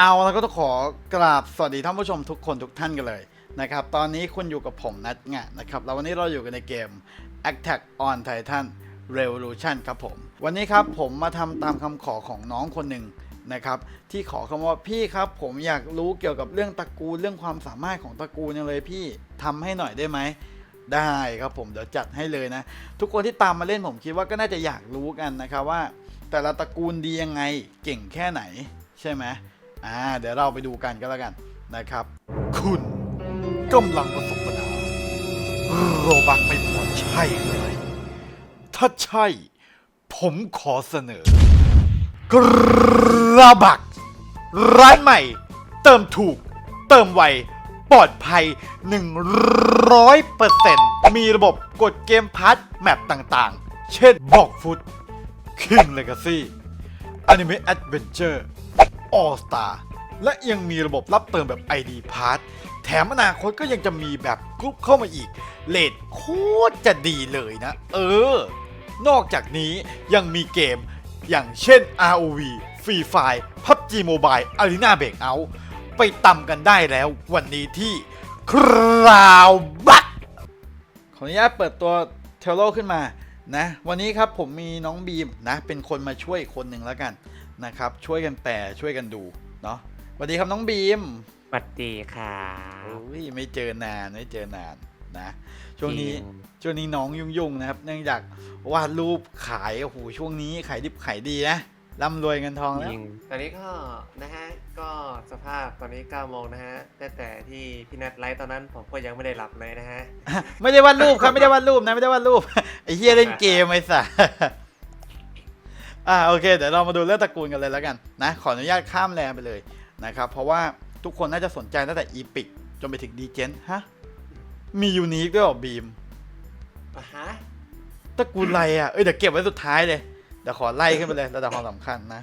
เอาแล้วก็ต้องขอกราบสวัสดีท่านผู้ชมทุกคนทุกท่านกันเลยนะครับ ตอนนี้คุณอยู่กับผมนัทงะนะครับ แล้ววันนี้เราอยู่กันในเกม Attack on Titan Revolution ครับผม วันนี้ครับผมมาทำตามคำขอของน้องคนหนึ่งนะครับที่ขอคำว่าพี่ครับผมอยากรู้เกี่ยวกับเรื่องตระกูลเรื่องความสามารถของตระกูลยังเลยพี่ทำให้หน่อยได้ไหมได้ครับผมเดี๋ยวจัดให้เลยนะ ทุกคนที่ตามมาเล่นผมคิดว่าก็น่าจะอยากรู้กันนะครับว่า แต่ละตระกูลดียังไงเก่งแค่ไหนใช่ไหม อ่าเดี๋ยวเราไปดูกันก็แล้วกันนะครับ คุณกำลังประสบปัญหาโรบักไม่พอใช่ไหมถ้าใช่ ผมขอเสนอกระบัก ร้านใหม่ เติมถูก เติมไวปลอดภัย 100%มีระบบกดเกมพาร์ทแมปต่างๆ เช่นบอกฟุต King Legacy Anime Adventure All Star และยังมีระบบรับเติมแบบ ID Pass แถมอนาคตก็ยังจะมีแบบกรุ๊ปเข้ามาอีก เลทโคตรจะดีเลยนะ เออ นอกจากนี้ยังมีเกมอย่างเช่น ROV Free Fire PUBG Mobile Arena Breakout ไปตำกันได้แล้ววันนี้ที่คราวบักขออนุญาตเปิดตัวเทลโลขึ้นมานะ วันนี้ครับผมมีน้องบีมนะ เป็นคนมาช่วยคนหนึ่งแล้วกัน นะครับ ช่วยกันแปลช่วยกันดูเนาะสวัสดีครับน้องบีมสวัสดีค่ะโอ้ยไม่เจอนานไม่เจอนานนะช่วงนี้จริงช่วงนี้น้องยุ่งๆนะครับ เนื่องจากวาดรูปขายโอ้โหช่วงนี้ขายดิบขายดีนะร่ำรวยเงินทองแล้วจริงตอนนี้ก็นะฮะก็สภาพตอนนี้9โมงนะฮะแต่แต่ที่พี่นัทไลฟ์ตอนนั้นผมก็ยังไม่ได้หลับเลยนะฮะไม่ได้วาดรูปครับไม่ได้วาดรูปนะไม่ได้วาดรูปไอ้เฮียเล่นเกมไอ้สัส อ่าโอเคเดี๋ยวเรามาดูเรื่องตระกูลกันเลยแล้วกันนะขออนุญาตข้ามแรงไปเลยนะครับเพราะว่าทุกคนน่าจะสนใจตั้งแต่อีพิกจนไปถึงดีเจนฮะมียูนิคด้วยเหรอบีมอะฮะตระกูลอะไรอะเอ้ยเดี๋ยวเก็บไว้สุดท้ายเลยเดี๋ยวขอไล่ขึ้นไปเลยระดับความสำคัญนะ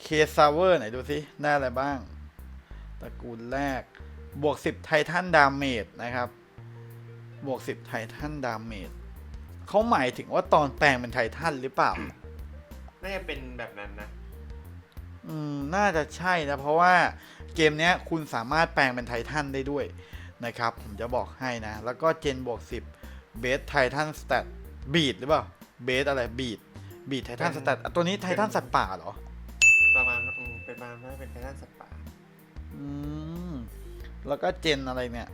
เคซาเวอร์ไหนดูสิได้อะไรบ้าง ตระกูลแรก บวก10ไททันดาเมจนะครับ บวก10ไททันดาเมจเขาหมายถึงว่าตอนแปลงเป็นไททันหรือเปล่า น่าจะเป็นแบบนั้นนะ อืม น่าจะใช่นะ เพราะว่าเกมเนี้ยคุณสามารถแปลงเป็นไททันได้ด้วยนะครับ ผมจะบอกให้นะ แล้วก็เจนบวก10เบสไททันสแตทบีดหรือเปล่าเบสอะไรบีดบีดไททันสแตทตัวนี้ไททันสัตว์ป่าเหรอ ประมาณอืมเป็นประมาณว่าเป็นไททันสัตว์ป่า อืม แล้วก็เจนอะไรเนี่ย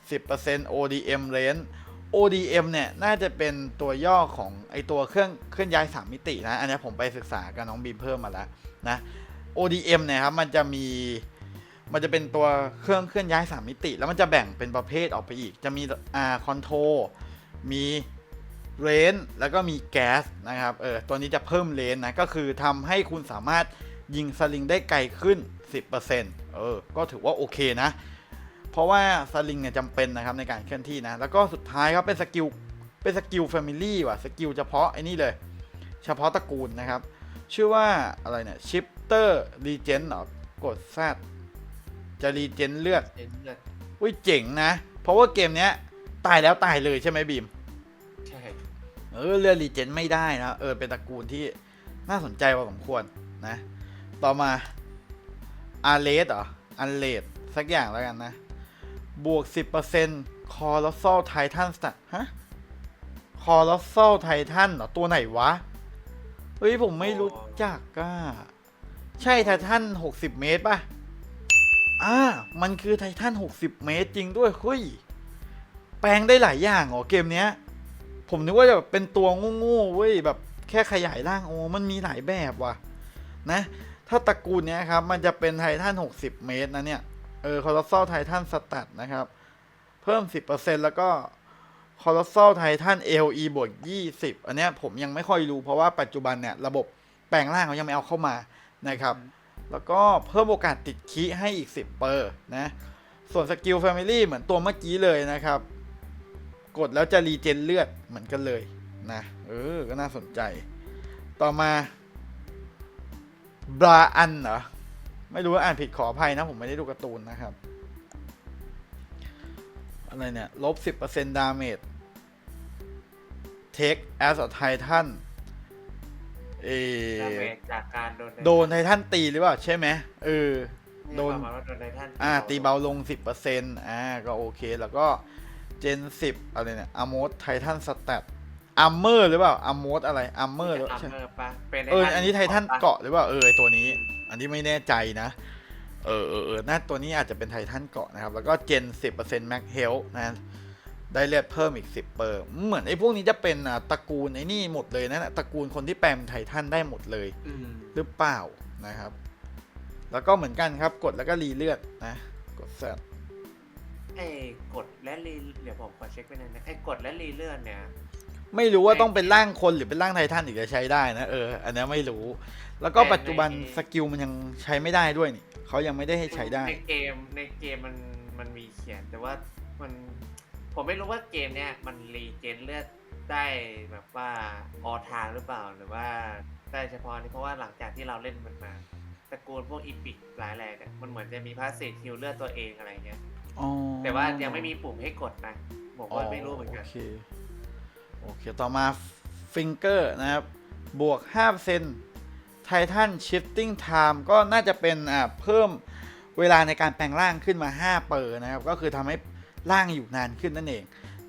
10% ODM range ODM เนี่ยน่าจะเป็นตัวย่อของไอตัวเครื่องเคลื่อนย้าย 3 มิตินะ อันนี้ผมไปศึกษากับน้องบีมเพิ่มมาแล้วนะ ODM เนี่ยครับมันจะมีมันจะเป็นตัวเครื่องเคลื่อนย้าย 3 มิติ แล้วมันจะแบ่งเป็นประเภทออกไปอีก จะมีอ่าคอนโทรมีเรนแล้วก็มีแก๊สนะครับเออตัวนี้จะเพิ่มเรนนะก็คือทำให้คุณสามารถยิงสลิงได้ไกลขึ้น 10%เออก็ถือว่าโอเคนะ เพราะว่าสลิงเนี่ยจำเป็นนะครับในการเคลื่อนที่นะ แล้วก็สุดท้ายครับเป็นสกิลเป็นสกิลแฟมิลี่ว่ะสกิลเฉพาะไอ้นี่เลย เฉพาะตระกูลนะครับ ชื่อว่าอะไรเนี่ยชิปเตอร์รีเจนเหรอกดแซดจะรีเจนเลือดเอ็นเลือดอุ้ยเจ๋งนะ เพราะว่าเกมเนี้ย ตายแล้วตายเลยใช่ไหมบีมใช่เออเลือดรีเจนไม่ได้นะเออเป็นตระกูลที่น่าสนใจพอสมควรนะ ต่อมาอาเลสเหรออันเลสสักอย่างแล้วกันนะ บวก 10% Colossal Titan Stat ฮะ Colossal Titan เหรอ ตัวไหนวะ เฮ้ย ผมไม่รู้จักก้าใช่ไททัน60 เมตรป่ะ อ่า มันคือไททัน60 เมตรจริงด้วยเฮ้ย แปลงได้หลายอย่างเหรอเกมเนี้ย ผมนึกว่าจะแบบเป็นตัวโง่ๆเว้ย แบบแค่ขยายร่างโอ้มันมีหลายแบบว่ะ นะ ถ้าตระกูลเนี้ยครับ มันจะเป็นไททัน60 เมตรนะเนี่ย เออคอร์ซอลไททันสตัดนะครับ เพิ่ม 10%แล้วก็คอร์ซอลไททัน LE บวก20 อันเนี้ยผมยังไม่ค่อยรู้เพราะว่าปัจจุบันเนี่ย ระบบแปลงร่างเขายังไม่เอาเข้ามานะครับ แล้วก็เพิ่มโอกาสติดคีให้อีก 10 เปอร์นะ ส่วนสกิลแฟมิลี่เหมือนตัวเมื่อกี้เลยนะครับ กดแล้วจะรีเจนเลือดเหมือนกันเลยนะ เออ ก็น่าสนใจ ต่อมาบราอันเหรอ ไม่รู้ว่าอ่านผิดขออภัยนะผมไม่ได้ดูการ์ตูนนะครับ อะไรเนี่ย ลบ 10%ดาเมจ Take as a Titan เอดาเมจจากการโดนโดนไททันตีหรือเปล่าใช่ไหมเออมโดน ประมาณว่าโดนไททันอ่า ตีเบาลง 10%อ่า ก็โอเค แล้วก็เจน 10 อะไรเนี่ยอ m ม s ไททันสแตทอัมเมอร์หรือเปล่าอัม s อะไรอัมเมอร์หรืออัมใช่เมอร์ปะเป็นเออ อันนี้ไททันปะเกาะหรือเปล่า เออไอ้ตัวนี้ อันนี้ไม่แน่ใจนะ เออเออเออน่าตัวนี้อาจจะเป็นไททันเกาะนะครับ แล้วก็เจน 10% Max Health นะได้เลือดเพิ่มอีก 10 เปอร์ เหมือนไอ้พวกนี้จะเป็นอะตระกูลไอ้นี่หมดเลยนะตระกูลคนที่แปลงเป็นไททันได้หมดเลยอืมหรือเปล่านะครับ แล้วก็เหมือนกันครับกดแล้วก็รีเลือดนะ กดแซดไอ้กดและรีเดี๋ยวผมขอเช็คไปหน่อยนะไอ้กดและรีเลื่อนเนี่ย ไม่รู้ว่าต้องเป็นร่างคนหรือเป็นร่างไททันถึงจะใช้ได้นะเอออันนี้ไม่รู้ แล้วก็ปัจจุบันสกิลมันยังใช้ไม่ได้ด้วยนี่เขายังไม่ได้ให้ใช้ได้ ในเกมในเกมมันมันมีเขียนแต่ว่ามันผมไม่รู้ว่าเกมเนี้ยมันรีเจนเลือดได้แบบว่าออทางหรือเปล่าหรือว่าได้เฉพาะนี่เพราะว่าหลังจากที่เราเล่นมันมาตระกูลพวกอีพิกหลายแรงเนี่ยมันเหมือนจะมีพาสซีฟฮิลเลือดตัวเองอะไรเงี้ยอ๋อแต่ว่ายังไม่มีปุ่มให้กดนะผมว่าไม่รู้เหมือนกัน โอเคโอเค ต่อมาฟิงเกอร์นะครับ บวก5เซนไททันชิฟติ้งไทม์ก็น่าจะเป็นอ่าเพิ่มเวลาในการแปลงร่างขึ้นมา 5 เปอร์นะครับ ก็คือทำให้ร่างอยู่นานขึ้นนั่นเอง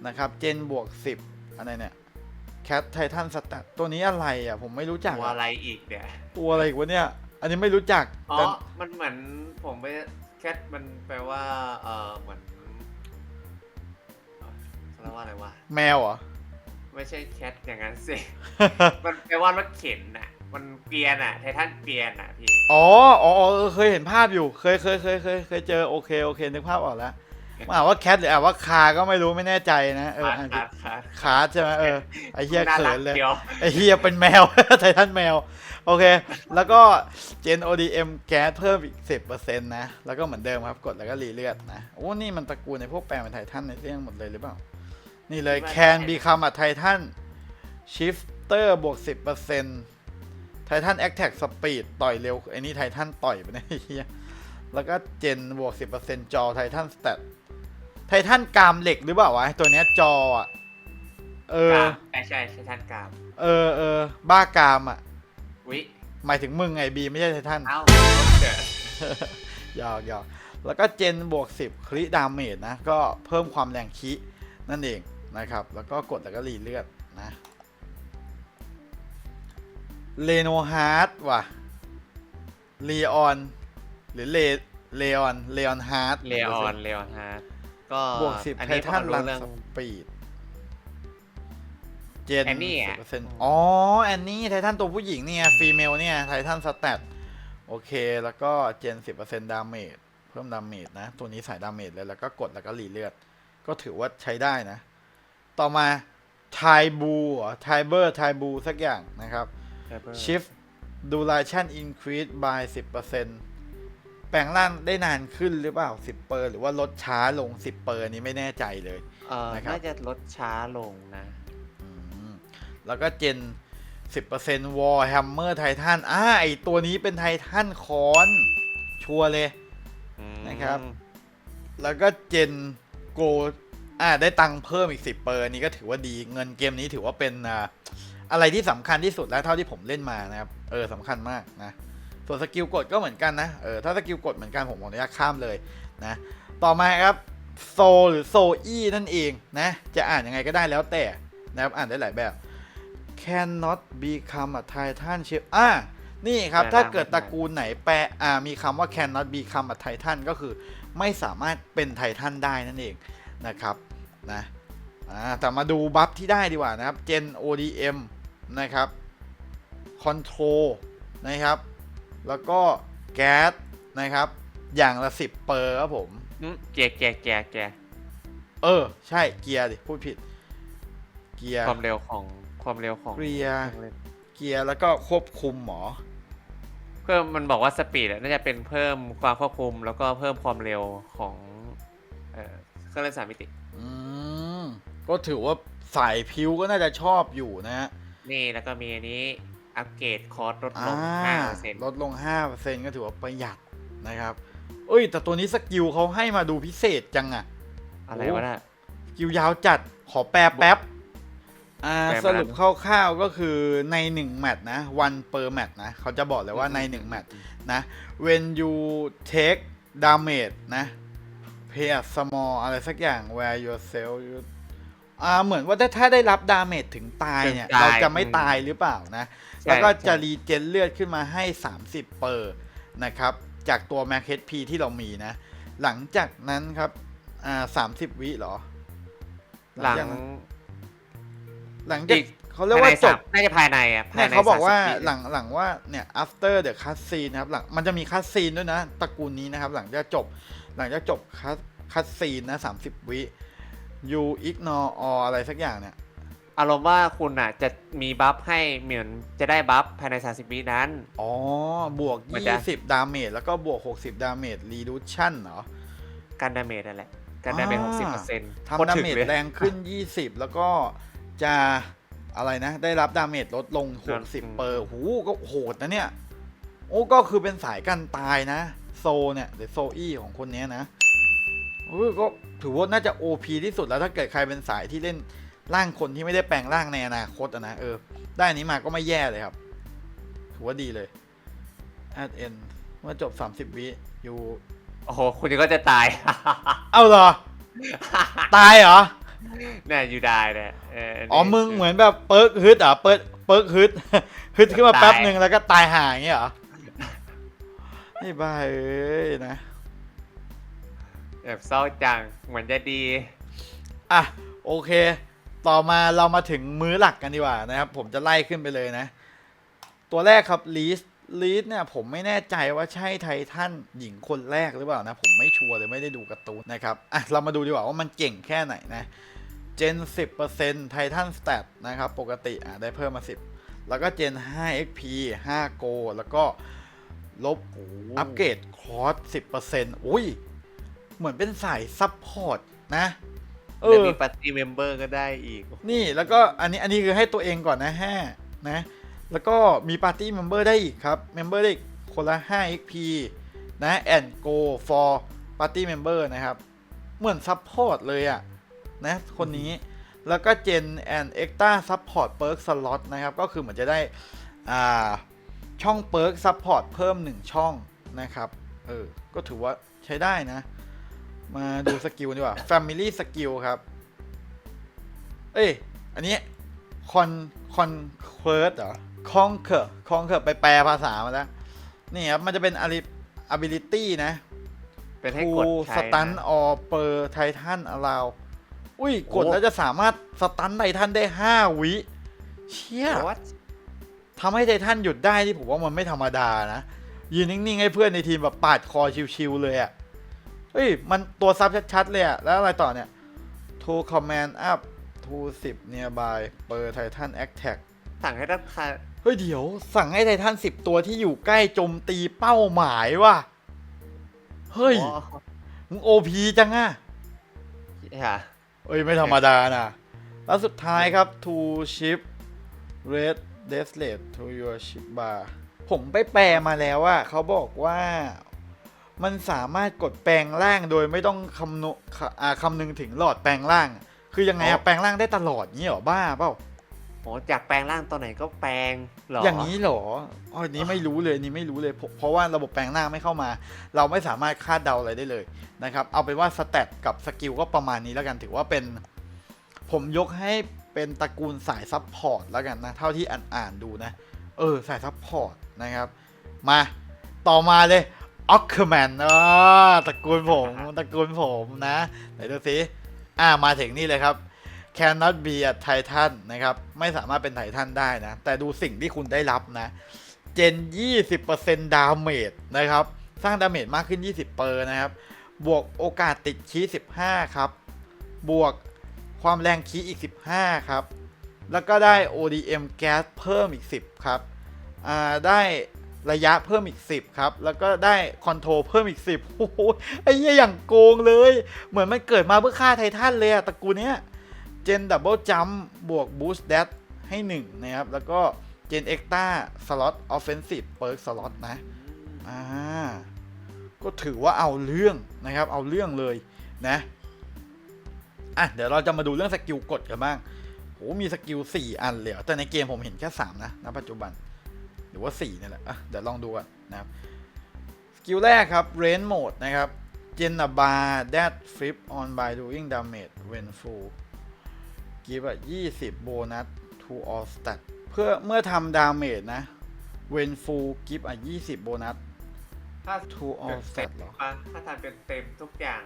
นะครับ เจนบวก 10 อะไรเนี่ยแคทไททันสต t ตัวนี้อะไรอะ ผมไม่รู้จักตัวอะอะไรอีกเนี่ยตัวอะไรอีกวะเนี่ย อันนี้ไม่รู้จักอ๋อแต่มันเหมือนผมไปแคทมันแปลว่าเออเหมือนเขาเรียกว่าอะไรวะแมวเหรอ ไม่ใช่แคทอย่างนั้นสิ มันแปลว่ารถเข็นน่ะ มันเกวียนอะ ไททันเกวียนอะพี่อ๋ออ๋ออ๋อเออเคยเห็นภาพอยู่ เคยเคยเคยเคยเคยเจอโอเคโอเคนึกภาพออกแล้วมาอ่านว่าแคทหรืออ่านว่าคาก็ไม่รู้ไม่แน่ใจนะเออขาดอ่านขาดขาดขาใช่ไหมเออไอเฮียน่าเขิรักนเลยเดียวไอเฮียเป็นแมวไททันแมว โอเค แล้วก็เจน ODM แก๊สเพิ่มอีก 10%นะ แล้วก็เหมือนเดิมครับกดแล้วก็รีเลือดนะโอ้นี่มันตระกูลในพวกแปลงเป็นไททันในเรื่องหมดเลยหรือเปล่า นี่เลย can become a titan shifter บวก 10% Titan Attack Speed ต่อยเร็วไอ้นี่ไททันต่อยไปนะไอ้เฮียแล้วก็เจนบวก 10%จอไททันสเตตไททันกรามเหล็กหรือเปล่าวะไอ้ตัวเนี้ยจออะ เออกามใช่ใช่ไททันกาม เออเออบ้ากามอะวิหมายถึงมึงไงบีไม่ใช่ไททันเอ้าเกิดหยอกหยอกแล้วก็เจนบวก 10คลิดาเมจนะ ก็เพิ่มความแรงคินั่นเอง นะครับ แล้วก็กดแล้วก็รีเลือดนะเลโนฮาร์ดว่ะลีออนหรือเลเลออนเลออนฮาร์ดเลออนเลออนฮาร์ดก็บวก10อันไทนี้ทันผมรัรู้นเรื่องสปีดเจนแอนนี่อะสิบเปอร์เซ็นต์อ๋อแอนนี่ไททันตัวผู้หญิงเนี่ยฟีเมลเนี่ยไททันสแตทโอเค แล้วก็เจน10%ดาเมจเพิ่มดาเมจนะ ตัวนี้ใส่ดาเมจเลย แล้วก็กดแล้วก็รีเลือด ก็ถือว่าใช้ได้นะ ต่อมาไทบูไทเบอร์ไทบูสักอย่างนะครับ Shift duration increase by 10%แปลงร่างได้นานขึ้นหรือเปล่า 10 เปอร์ หรือว่าลดช้าลง 10 เปอร์อันนี้ไม่แน่ใจเลยเอ่อนะครับน่าจะลดช้าลงนะอืมแล้วก็เจน 10% War Hammer Titan อ่าไอตัวนี้เป็นไททันคอน ชัวร์เลยนะครับ แล้วก็เจนโก อ่าได้ตังค์เพิ่มอีก 10 เปอร์อันนี้ก็ถือว่าดีเงินเกมนี้ถือว่าเป็นอ่าอะไรที่สำคัญที่สุดแล้วเท่าที่ผมเล่นมานะครับ เออสำคัญมากนะ ส่วนสกิลกดก็เหมือนกันนะ เออถ้าสกิลกดเหมือนกันผมขออนุญาตข้ามเลยนะ ต่อมาครับโซหรือโซอีนั่นเองนะ จะอ่านยังไงก็ได้แล้วแต่นะครับอ่านได้หลายแบบ cannot become a titan ship อ่านี่ครับแปลถ้าร่างเกิดตระกูลไหนแปลอ่ามีคำว่า cannot become a titan ก็คือไม่สามารถเป็นไททันได้นั่นเอง นะครับนะอ่าแต่มาดูบัฟที่ได้ดีกว่านะครับ gen ODM นะครับ control นะครับ แล้วก็แก๊สนะครับ อย่างละ10เปอร์ครับผมอืมเกียร์เกียร์เกียร์เกียร์เออ ใช่เกียร์ดิ พูดผิด เกียร์ความเร็วของความเร็วของเกียร์เครื่องเล่นเกียร์แล้วก็ควบคุมหมอ เพิ่มมันบอกว่าสปีดน่าจะเป็นเพิ่มความควบคุมแล้วก็เพิ่มความเร็วของเอ่อ เครื่องเล่นสามมิติ อืมก็ถือว่าสายพิวก็น่าจะชอบอยู่นะฮะนี่แล้วก็มีอันนี้อัปเกรดคอร์สลดลอ่าง5%ลดลง5%ก็ถือว่าประหยัดนะครับ เอ้ย แต่ตัวนี้สกิลเขาให้มาดูพิเศษจังอะอะไรวะน่ะสกิลยาวจัดขอแปลแป๊บอ่าแปลมาสรุปคร่าวๆก็คือใน1แมตช์นะ one per match นะเขาจะบอกเลยว่าใน1แมตช์นะ when you take damage นะ pay a small อะไรสักอย่าง where yourself you อ่าเหมือนว่าถ้าถ้าได้รับ damage ถึงตายเนี่ย ถึงตายเราจะไม่อืมตายหรือเปล่านะ ใช่แล้วก็จะใช่รีเจนเลือดขึ้นมาให้ 30 เปอร์นะครับ จากตัว Mac HP ที่เรามีนะ หลังจากนั้นครับอ่า30วิเหรอ หลังจากนั้นหลังจากอีก เขาเรียกว่าจบ น่าจะภายในอะเนี่ยภในเขาบอกว่า30วิหลังหลังว่าเนี่ย after the cutscene นะครับหลังมันจะมี cutscene ด้วยนะตระกูลนี้นะครับ หลังจากจบ หลังจากจบ cut cutscene นะ30วิ you ignore all อะไรสักอย่างเนี่ย อารมณ์ว่าคุณอะจะมีบัฟให้เหมือนจะได้บัฟภายใน 30วินั้น อ๋อ บวก มันจะ 20 ดาเมจแล้วก็บวก 60 ดาเมจ reduction เหรอ การดาเมจนั่นแหละ การดาเมจอ่าหกสิบเปอร์เซ็นต์ทำดาเมจแรงขึ้น 20 แล้วก็จะอะไรนะ ได้รับดาเมจลดลง 60 เปอร์ หูก็โหดนะเนี่ย โอ้ก็คือเป็นสายกันตายนะ โซเนี่ยหรือโซอี้ของคนเนี้ยนะโอ้ยก็ถือว่าน่าจะ OP ที่สุดแล้วถ้าเกิดใครเป็นสายที่เล่นร่างคนที่ไม่ได้แปลงร่างในอนาคตอะนะเออ ได้อันนี้มาก็ไม่แย่เลยครับ ถือว่าดีเลย at end เมื่อจบ 30 วิอยู่โอ้โห คุณก็จะตาย เอาเหรอ ตายเหรอเนี่ยอยู่ได้เนี่ยเอออ๋อ มึงเหมือนแบบเปิร์กฮึดเหรอะเปิร์กเปิร์กฮึดฮึดขึ้นมาแป๊บหนึ่งแล้วก็ตายห่าอย่างเงี้ยเหรอ ไอ้บ้าเอ้ยนะแบบเศร้าจังเหมือนจะดี อะโอเค ต่อมาเรามาถึงมื้อหลักกันดีกว่านะครับ ผมจะไล่ขึ้นไปเลยนะ ตัวแรกครับลีสลีสเนี่ยผมไม่แน่ใจว่าใช่ไททันหญิงคนแรกหรือเปล่านะ ผมไม่ชัวร์เลยไม่ได้ดูการ์ตูนนะครับอะเรามาดูดีกว่าว่ามันเก่งแค่ไหนนะเจน 10%ไททันส t ต t นะครับ ปกติอะได้เพิ่มมา 10 แล้วก็เจน 5 XP 5 Go แล้วก็ ลบอัปเกรดคอร์ส10%อุ้ย เหมือนเป็นสายซับพอร์ตนะเอแล้วอมีปาร์ตี้เมมเบอร์ก็ได้อีก นี่แล้วก็อันนี้อันนี้คือให้ตัวเองก่อนนะห้านะ แล้วก็มีปาร์ตี้เมมเบอร์ได้อีกครับเมมเบอร์ได้อีกคนละ5 XP นะ and go for party member นะครับ เหมือนซัพพอร์ตเลยอะนะ คนนี้แล้วก็ Gen and Extra Support Perk Slot นะครับ ก็คือเหมือนจะได้อ่า ช่อง Perk Support เพิ่ม 1 ช่องนะครับ เออ ก็ถือว่าใช้ได้นะ มาดูสกิลดีกว่า Family Skill ครับ เอ้ย อันนี้ con conquer เหรอ conquer conquer ไปแปลภาษามาแล้ว นี่ครับ มันจะเป็น ali- ability นะเป็นให้ to กดใช้ stun นะ or per titan allow อุ้ย กดโอ้แล้วจะสามารถสตันไททันได้ 5 วิ เชี่ย What? ทำให้ไททันหยุดได้ที่ผมว่ามันไม่ธรรมดานะ ยืนนิ่งๆ ให้เพื่อนในทีมแบบปาดคอชิวๆเลยอะ่ะเฮ้ย มันตัวซับชัดๆ เลยอะ่ะ แล้วอะไรต่อเนี่ย to command up to 10 nearby per titan attack สั่งให้ตั้งคาเฮ้ยเดี๋ยว สั่งให้ไททัน10ตัวที่อยู่ใกล้โจมตีเป้าหมายว่ะ เฮ้ยอ๋อมึงโอพีจังอะค่ะเอ้ย ไม่ธรรมดานะ แล้วสุดท้ายครับ to ship red d e s l a t e to your ship bar ผมไปแปลมาแล้วว่าเขาบอกว่ามันสามารถกดแปลงร่างโดยไม่ต้องคำนวอ่าคำนึงถึงหลอดแปลงร่าง คือยังไงอ๋อะอแปลงร่างได้ตลอดงี้เหรอบ้าเปล่าโหจากแปลงร่างตอนไหนก็แปลงเหรอออย่างนี้เหรออ๋ออันนี้ไม่รู้เลยอันนี้ไม่รู้เลยเพราะเพราะว่าระบบแปลงร่างไม่เข้ามา เราไม่สามารถคาดเดาอะไรได้เลยนะครับ เอาเป็นว่าสเตตกับสกิลก็ประมาณนี้แล้วกันถือว่าเป็น ผมยกให้ เป็นตระกูลสายซับพอร์ตแล้วกันนะ เท่าที่อ่านอ่านๆดูนะ เออ สายซับพอร์ตนะครับ มาต่อมาเลยออกเคอร์แมนอ่าตระกูลผมตระกูลผมนะไหนดูสิอ่ามาถึงนี่เลยครับ cannot be a titan นะครับ ไม่สามารถเป็นไททันได้นะ แต่ดูสิ่งที่คุณได้รับนะ เจน 20%ดาเมจนะครับ สร้างดาเมจมากขึ้น 20 เปอร์นะครับ บวกโอกาสติดคีย์15 ครับ บวก ความแรงคีย์อีก 15 ครับ แล้วก็ได้ ODM แก๊สเพิ่มอีก 10 ครับ อ่า ได้ระยะเพิ่มอีก 10 ครับ แล้วก็ได้คอนโทรลเพิ่มอีก 10โอ้โหไอ้เหี้ยอย่างโกงเลย เหมือนมันเกิดมาเพื่อฆ่าไททันเลยอะตระกูลเนี้ยเจนดับเบิลจัมบวกบูสต์เดให้ 1 นะครับ แล้วก็เจนเอ็กต้าสล็อตออฟเฟนซีฟเปิร์กสล็อตนะ อ่า ก็ถือว่าเอาเรื่องนะครับ เอาเรื่องเลยนะ อะเดี๋ยวเราจะมาดูเรื่องสกิลกดกันบ้างโหมีสกิล4อันเลยเหรอแต่ในเกมผมเห็นแค่3นะณปัจจุบัน หรือว่า4นี่แหละอะเดี๋ยวลองดูกันนะครับสกิลแรกครับ Range Mode นะครับ Gen a bar that flip on by doing damage when full กิฟอะ20โบนัส to all stat เพื่อเมื่อทำดาเมจนะ when full กิฟอะ20โบนัสถ้า to all stat เหรออะถ้าทำเป็นเต็มทุกอย่าง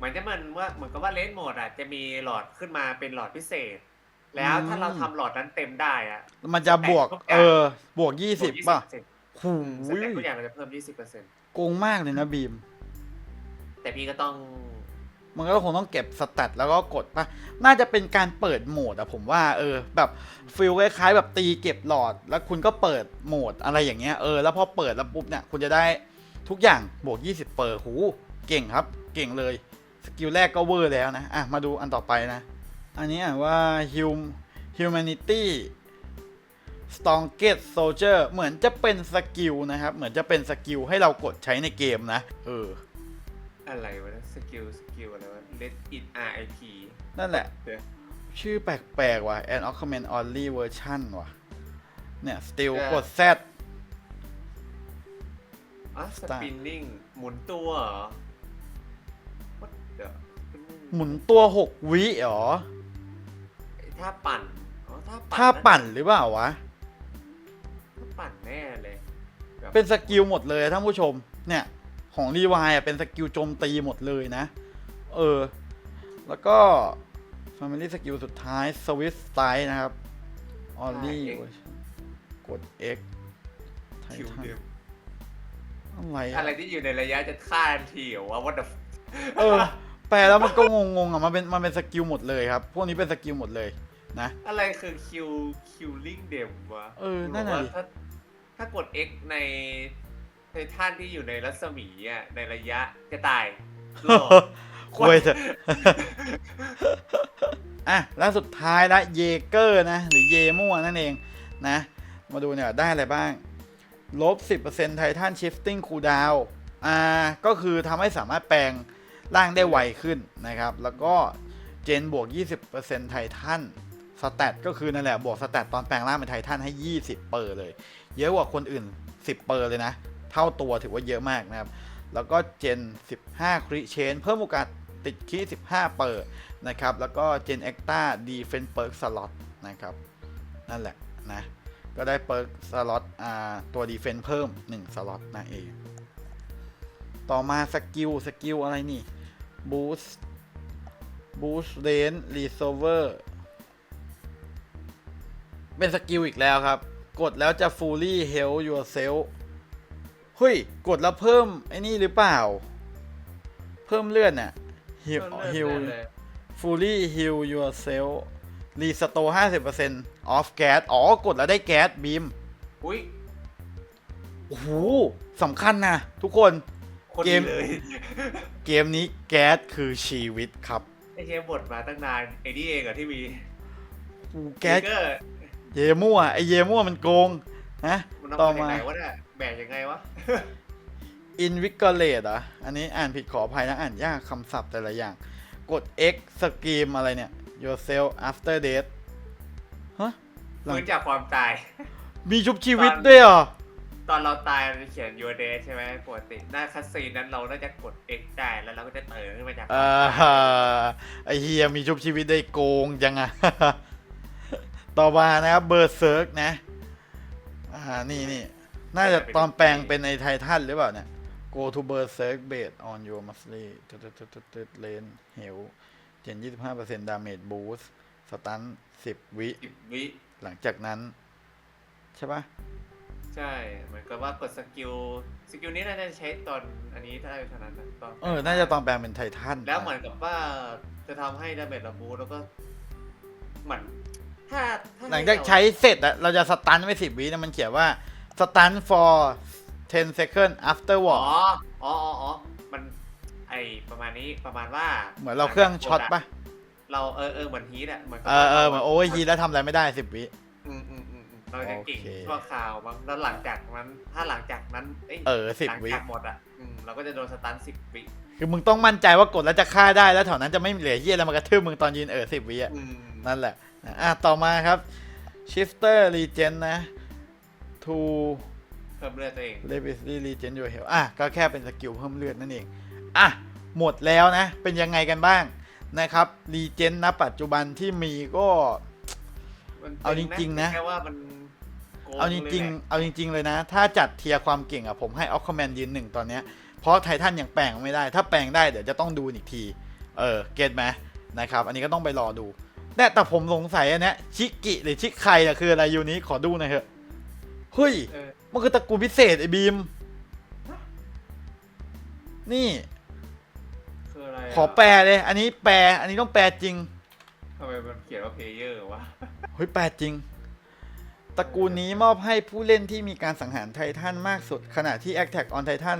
เหมือนจะมันว่าเหมือนกับว่าเลนโหมดอะจะมีหลอดขึ้นมาเป็นหลอดพิเศษ แล้วอืมถ้าเราทำหลอดนั้นเต็มได้อะมันจะบวกทุกอย่างเออบวก20ป่ะ20%หูสเต็ปทุกอย่างเราจะเพิ่ม20%โกงมากเลยนะบีม แต่พี่ก็ต้อง มันก็คงต้องเก็บสแตทแล้วก็กดป่ะ น่าจะเป็นการเปิดโหมดอะผมว่า เออ แบบฟิลคล้ายๆแบบตีเก็บหลอด แล้วคุณก็เปิดโหมดอะไรอย่างเงี้ย เออ แล้วพอเปิดแล้วปุ๊บเนี่ย คุณจะได้ทุกอย่างบวก 20เปอร์หู เก่งครับ เก่งเลย สกิลแรกก็เวอร์แล้วนะ อะ มาดูอันต่อไปนะ อันนี้อ่านว่า hum humanity strongest soldier เหมือนจะเป็นสกิลนะครับ เหมือนจะเป็นสกิลให้เรากดใช้ในเกมนะ เออ อะไรวะสกิลสกิลอะไรวะ let it RIP นั่นแหละเดี๋ยวชื่อแปลกๆว่ะ and o c c u m e n t only version ว่ะ เนี่ย still เออกด Z อะ Start spinning หมุนตัวเหรอ What the หมุนตัว6วิเหรอ ถ้าปั่นอ๋อถ้าปั่นถ้าปั่นหรือเปล่าวะ ถ้าปั่นแน่เลยแบบเป็นสกิลหมดเลยท่านผู้ชม เนี่ย ของรีวายเป็นสกิลโจมตีหมดเลยนะ เออ แล้วก็ Family สกิลสุดท้าย Swiss Style นะครับ only version กด X คิว Titan เดิมอะไรอะไรอะที่อยู่ในระยะจะฆ่าทันทีเหรอวะ what the f- เออ แปลแล้วมันก็งงๆอะมันเป็นมันเป็นสกิลหมดเลยครับ พวกนี้เป็นสกิลหมดเลยนะ อะไรคือคิวคิวลิงเดมวะเออนั่นน่ะหรืดิว่าถ้าถ้ากด X ในในท่านที่อยู่ในรัศมีอะในระยะจะตายหรอ คุยเถอะ อะ แล้วสุดท้ายละเยเกอร์นะ หรือเยมั่วนั่นเองนะ มาดูเนี่ยได้อะไรบ้าง ลบ 10%ไททันชิฟติ้งคูลดาวอ่า ก็คือทำให้สามารถแปลง ร่างได้ไวขึ้นนะครับ แล้วก็เจนบวก 20%ไททันสแตทก็คือนั่นแหละบวกสแตทตอนแปลงร่างเป็นไททันให้ 20 เปอร์เลย เยอะกว่าคนอื่น 10 เปอร์เลยนะ เท่าตัวถือว่าเยอะมากนะครับ แล้วก็เจน 15 คริเชน เพิ่มโอกาสติดคี15 เปิดนะครับ แล้วก็เจนเอ็กต้าดีเฟนเปิร์กสล็อตนะครับ นั่นแหละนะ ก็ได้เปิร์กสล็อตตัวดีเฟนเพิ่ม 1 สล็อตนั่นเอง ต่อมาสกิลสกิลอะไรนี่ บูสต์บูสต์เรนรีโซเวอร์เป็นสกิลอีกแล้วครับ กดแล้วจะ fully heal yourself เฮ้ย กดแล้วเพิ่ม ไอ้นี่หรือเปล่า เพิ่มเลือดน่ะ heal เลิศ heal เลย fully heal yourself restore 50% off gas อ๋อ กดแล้วได้แก๊สบีมอุ้ยโอ้โหสำคัญนะทุกคน คนเกดีมเลยเกมนี้แก๊สคือชีวิตครับไอ้เกมบทมาตั้งนานไอ้นี่เองเหรอที่มีโอ้แก๊สเกอร์เยมั่วไอเยมั่วมันโกงนะมันต่อเอามามา จากไหนวะเนี่ยแบกยังไงวะ invigorate อะ อันนี้อ่านผิดขออภัยนะ อ่านยากคำศัพท์แต่ละอย่าง กด X scream อะไรเนี่ย yourself after death ฮะ หลัง ฟื้นจากความตาย มีชุบชีวิตด้วยเหรอ ตอนเราตายมันจะเขียน your day ใช่ไหมปกติหน้าคัสซีนนั้นเราน่าจะกด X ได้แล้วเราก็จะเติมขึ้นมาจากอ่าไอเฮียมีชุบชีวิตได้โกงจังอะ ต่อมานะครับเบอร์เซิร์กนะ อ่า นี่นี่ น่าจะตอนแปลงเป็นไอไททันหรือเปล่าเนี่ย go to berserk based on your muscle ตึ๊ดตึ๊ดตึ๊ดตึ๊ดตึ๊ดเลนเฮลเจน25% damage boost สตัน10วิสิบวิหลังจากนั้น ใช่ปะ ใช่เหมือนกับว่ากดสกิลสกิลนี้น่าจะใช้ตอนอันนี้ได้เท่านั้นนะตอนเออ น่าจะตอนแปลงเป็นไททันแล้วเหมือนกับว่าจะทำให้ดาเมจระบูแล้วก็เหมือนถ้าถ้าหลังจากใช้เสร็จอะเราจะสตันไม่10วินะมันเขียนว่า stun for 10 second อ๋อ afterward อ๋ออ๋ออ๋อมันไอประมาณนี้ประมาณว่าเหมือนเราเครื่องช็อตปะเราเออเออเหมือนฮีทอะเหมือนกับเออเออเหมือนโอเวอร์ฮีแล้วทำอะไรไม่ได้สิบวิ อืมอืมอืมอืม เราจะเก่งโอเคชั่วคราวมั้งแล้วหลังจากนั้น ถ้าหลังจากนั้นเอ้ยเออสิบหลังวิ จากหมดอะอืมเราก็จะโดนสตันสิบวิคือมึงต้องมั่นใจว่ากดแล้วจะฆ่าได้แล้วแถวนั้นจะไม่เหลือเฮียอะไรมากระทืบมึงตอนยืนเออสิบวิอะอืมนั่นแหละอะต่อมาครับ shifter regen นะ to เพิ่มเลือดตัวเองเลวิสลี่รีเจนยูเฮลอะก็แค่เป็นสกิลเพิ่มเลือดนั่นเอง อะ หมดแล้วนะ เป็นยังไงกันบ้างนะครับรีเจนณปัจจุบันที่มีก็ มันเอาจริงๆนะ แค่ว่ามันโก เอาจริงลยแหละๆเอาจริง ๆ เลยนะ ถ้าจัดเทียร์ความเก่งอะผมให้ออคคอมแมนยืนหนึ่งตอนเนี้ย เพราะไททันยังแปลงไม่ได้ ถ้าแปลงได้เดี๋ยวจะต้องดูอีกที เออ เก็ตไหมนะครับ อันนี้ก็ต้องไปรอดู แต่แต่ผมสงสัยอันเนี้ยชิกิหรือชิใครอะคืออะไรอยู่นี้ขอดูหน่อยเถอะ เฮ้ย เออมันคือตระกูลพิเศษไอ้บีม นี่ คืออะไระขอแปลเลย อันนี้แปล อันนี้ต้องแปลจริง ทำไมมันเขียนว่าเพลเยอร์วะ เฮ้ยแปลจริง ตระกูลนี้มอบให้ผู้เล่นที่มีการสังหารไททันมากสุด ขณะที่ Attack on Titan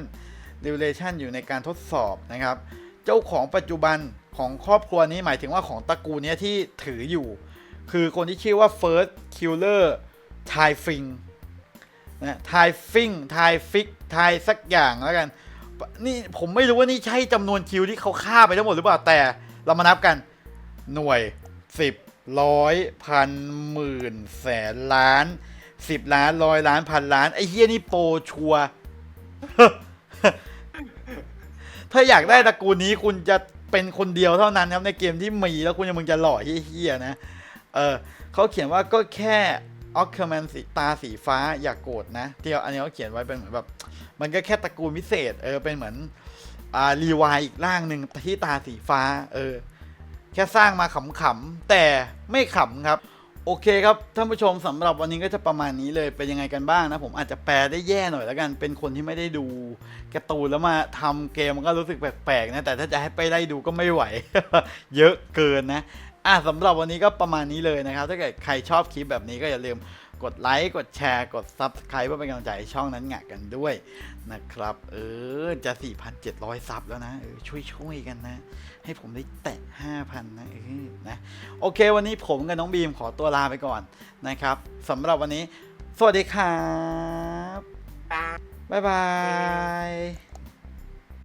Revelation อยู่ในการทดสอบนะครับ เจ้าของปัจจุบันของครอบครัวนี้หมายถึงว่าของตระกูลนี้ที่ถืออยู่ คือคนที่ชื่อว่า First Killer t y f i n g นะ t y f i n g t y f i x t y สักอย่างแล้วกัน นี่ผมไม่รู้ว่านี่ใช่จำนวนคิวที่เขาฆ่าไปทั้งหมดหรือเปล่าแต่เรามานับกันหน่วย 10 ร้อยพันหมื่นแสนล้าน10ล้านร้อยล้านพันล้าน ไอ้เฮียนี่โปรชัว ถ้าอยากได้ตระกูลนี้คุณจะเป็นคนเดียวเท่านั้นครับ ในเกมที่มีแล้วคุณยังมึงจะหล่อเฮี้ยนะ เออเขาเขียนว่าก็แค่ออคเคอร์แมนสีตาสีฟ้าอย่ากโกรธนะที่อันนี้เขาเขียนไว้เป็นเหมือนแบบ มันก็แค่ตระกูลพิเศษ เออเป็นเหมือน อ่ารีวายอีกร่างหนึ่งที่ตาสีฟ้า เออ แค่สร้างมาขำๆแต่ไม่ขำครับ โอเคครับท่านผู้ชมสำหรับวันนี้ก็จะประมาณนี้เลยเป็นยังไงกันบ้างนะ ผมอาจจะแปลได้แย่หน่อยแล้วกัน เป็นคนที่ไม่ได้ดูการ์ตูนแล้วมาทำเกมมันก็รู้สึกแปลกๆนะแต่ถ้าจะให้ไปได้ดูก็ไม่ไหว เยอะเกินนะอะสำหรับวันนี้ก็ประมาณนี้เลยนะครับ ถ้าเกิดใครชอบคลิปแบบนี้ก็อย่าลืมกดไลค์กดแชร์กด Subscribe เพื่อเป็นกำลังใจให้ช่องนั้นหงะกันด้วยนะครับ เออจะ 4,700 ซับแล้วนะออช่วยๆกันนะให้ผมได้แตะ5,000นะเออนะโอเค วันนี้ผมกับน้องบีมขอตัวลาไปก่อนนะครับสำหรับวันนี้ สวัสดีครับตาบ๊ายบาย